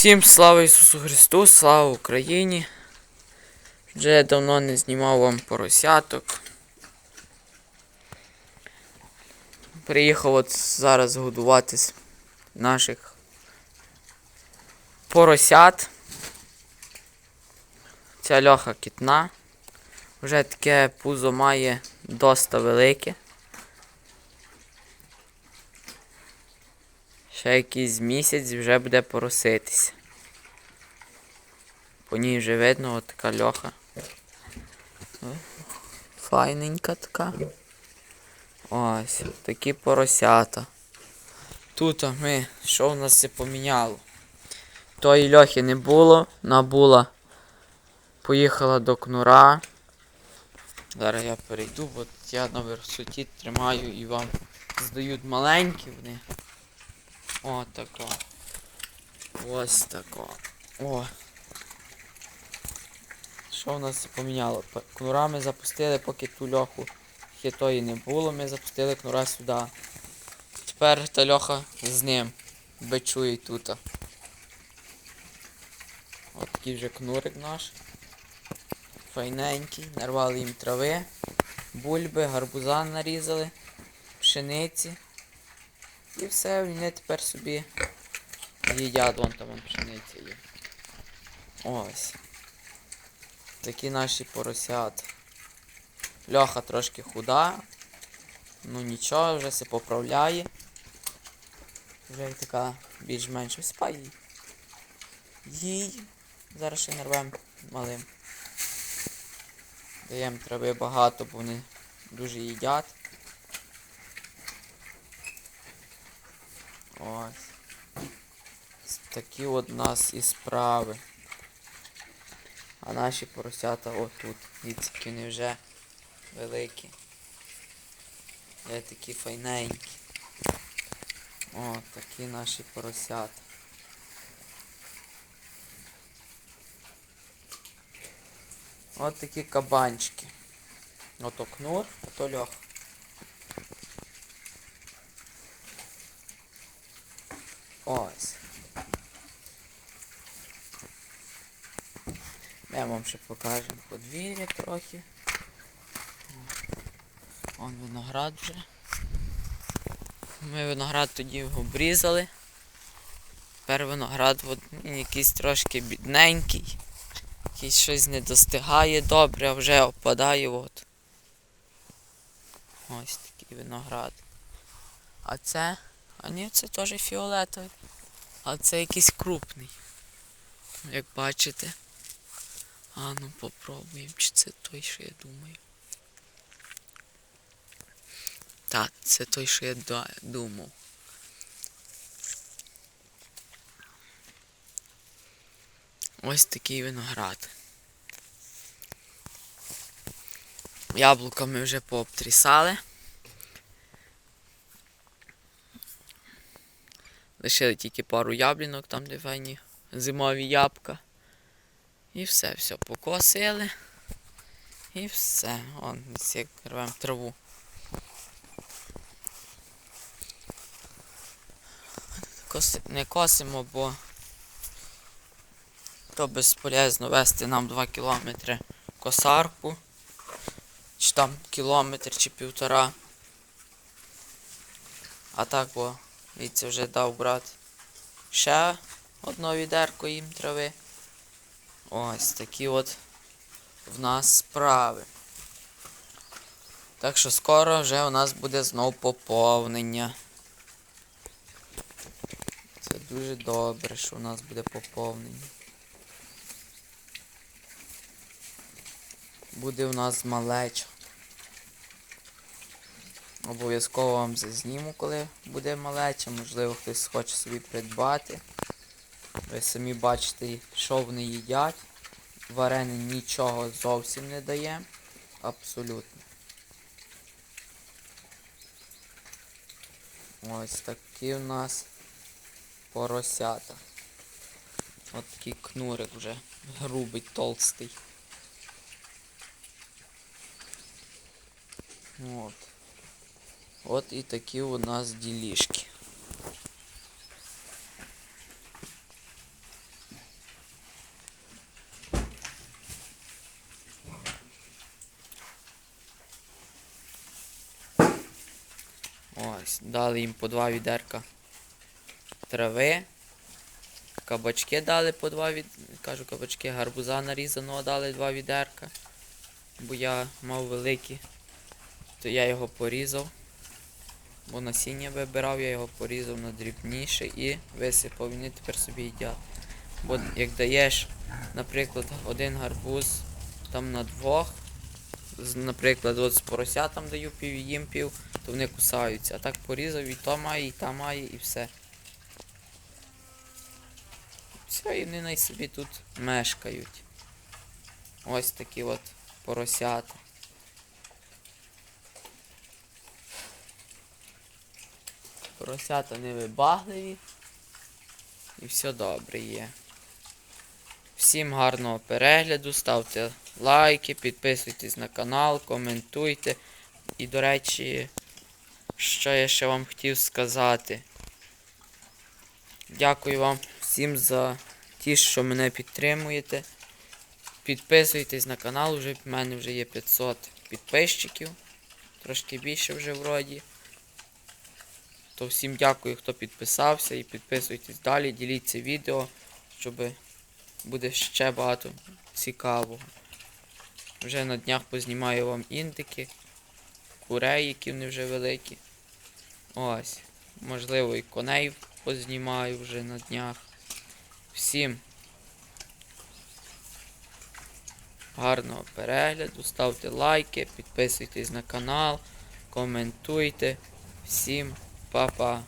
Всім слава Ісусу Христу, слава Україні. Вже давно не знімав вам поросяток. Приїхав от зараз годувати наших поросят. Ця льоха кітна. Вже таке пузо має доста велике. Ще якийсь місяць вже буде пороситися. По ній вже видно от така льоха. Файненька така. Ось, такі поросята. Тут ми, що в нас це поміняло? Тої льохи не було, набула. Поїхала до кнура. Зараз я перейду, бо я на висоті тримаю і вам здають маленькі вони. О, тако. Ось тако. О. Що в нас поміняло? Кнура ми запустили, поки ту льоху хитої не було, ми запустили кнура сюди. Тепер та льоха з ним. Бичує тут. От такий вже кнурик наш. Файненький. Нарвали їм трави, бульби, гарбузан нарізали, пшениці. І все, вони тепер собі їдять, вон там вон пшениця є. Ось. Такі наші поросята. Льоха трошки худа. Ну нічого, вже се поправляє. Вже й така більш-менш спа їй. Зараз ще нарвем малим. Даємо трави багато, бо вони дуже їдять. Ось. Такі от нас і справи. А наші поросята отут. Дивіться, які вони вже великі. Вже такі файненькі. О, такі наші поросята. От такі кабанчики. Ото кнур, а то льох. Ось. Ми вам ще покажемо подвір'я трохи. Вон виноград вже. Ми виноград тоді його обрізали. Тепер виноград він якийсь трошки бідненький. Якийсь щось не достигає добре, а вже опадає от. Ось такий виноград. А це... А ні, це теж фіолетовий. А це якийсь крупний. Як бачите. А ну попробуємо, чи це той, що я думаю. Так, це той, що я думав. Ось такий виноград. Яблука ми вже пообтрісали. Лишили тільки пару яблінок, там де файні зимові ябка. І все, все, покосили. І все. Он, як рвемо траву. Коси... Не косимо, бо то безполезно вести нам 2 кілометри косарку. Чи там кілометр чи півтора. А так, бо Віце вже дав брат ще одно відерко їм трави. Ось такі от в нас справи. Так що скоро вже у нас буде знов поповнення. Це дуже добре, що у нас буде поповнення. Буде у нас малеча. Обов'язково вам зазніму, коли буде малеча, можливо хтось хоче собі придбати. Ви самі бачите, що вони їдять. Варене нічого зовсім не дає. Абсолютно. Ось такі у нас поросята. От такий кнурик вже грубий, толстий. От. От і такі у нас ділішки. Ось, дали їм по два відерка трави. Кабачки дали по два від... кажу кабачки, гарбуза нарізаного дали два відерка. Бо я мав великі, то я його порізав. Бо насіння вибирав, я його порізав на дрібніше і висипав, вони тепер собі їдять. Бо як даєш, наприклад, один гарбуз там на двох, наприклад, от з поросятам даю пів їм пів, то вони кусаються. А так порізав і то має, і та має, і все. Все, і вони най собі тут мешкають. Ось такі от поросята. Поросята невибагливі. І все добре є. Всім гарного перегляду, ставте лайки, підписуйтесь на канал, коментуйте. І, до речі, що я ще вам хотів сказати. Дякую вам всім за ті, що мене підтримуєте. Підписуйтесь на канал, вже в мене вже є 500 підписчиків. Трошки більше вже вроді. То всім дякую, хто підписався і підписуйтесь далі, діліться відео, щоб буде ще багато цікавого. Вже на днях познімаю вам індики, курей, які вони вже великі. Ось. Можливо, і коней познімаю вже на днях. Всім гарного перегляду, ставте лайки, підписуйтесь на канал, коментуйте. Всім па-па.